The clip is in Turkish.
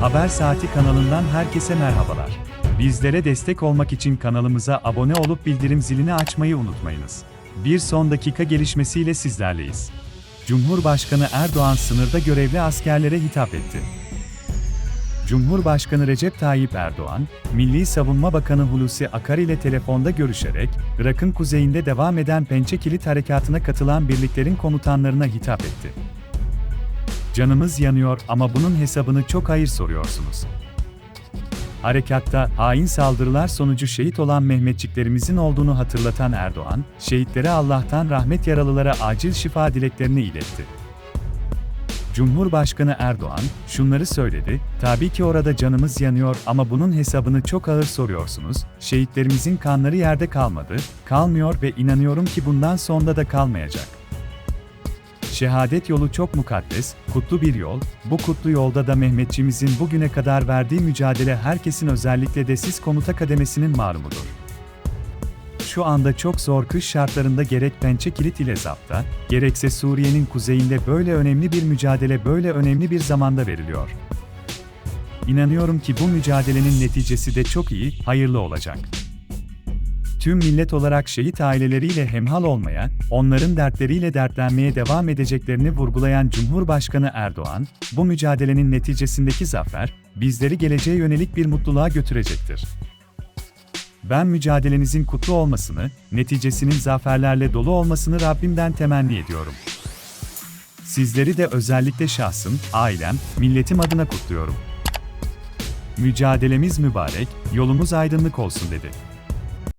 Haber Saati kanalından herkese merhabalar. Bizlere destek olmak için kanalımıza abone olup bildirim zilini açmayı unutmayınız. Bir son dakika gelişmesiyle sizlerleyiz. Cumhurbaşkanı Erdoğan sınırda görevli askerlere hitap etti. Cumhurbaşkanı Recep Tayyip Erdoğan, Milli Savunma Bakanı Hulusi Akar ile telefonda görüşerek, Irak'ın kuzeyinde devam eden Pençe Kilit Harekatı'na katılan birliklerin komutanlarına hitap etti. Canımız yanıyor ama bunun hesabını çok hayır soruyorsunuz. Harekatta hain saldırılar sonucu şehit olan Mehmetçiklerimizin olduğunu hatırlatan Erdoğan, şehitlere Allah'tan rahmet yaralılara acil şifa dileklerini iletti. Cumhurbaşkanı Erdoğan şunları söyledi, tabii ki orada canımız yanıyor ama bunun hesabını çok ağır soruyorsunuz, şehitlerimizin kanları yerde kalmadı, kalmıyor ve inanıyorum ki bundan sonra da kalmayacak. Şehadet yolu çok mukaddes, kutlu bir yol, bu kutlu yolda da Mehmetçimizin bugüne kadar verdiği mücadele herkesin özellikle de siz komuta kademesinin malumudur. Şu anda çok zor kış şartlarında gerek Pençe Kilit ile zapta, gerekse Suriye'nin kuzeyinde böyle önemli bir mücadele böyle önemli bir zamanda veriliyor. İnanıyorum ki bu mücadelenin neticesi de çok iyi, hayırlı olacak. Tüm millet olarak şehit aileleriyle hemhal olmaya, onların dertleriyle dertlenmeye devam edeceklerini vurgulayan Cumhurbaşkanı Erdoğan, bu mücadelenin neticesindeki zafer, bizleri geleceğe yönelik bir mutluluğa götürecektir. Ben mücadelenizin kutlu olmasını, neticesinin zaferlerle dolu olmasını Rabbimden temenni ediyorum. Sizleri de özellikle şahsım, ailem, milletim adına kutluyorum. Mücadelemiz mübarek, yolumuz aydınlık olsun dedi.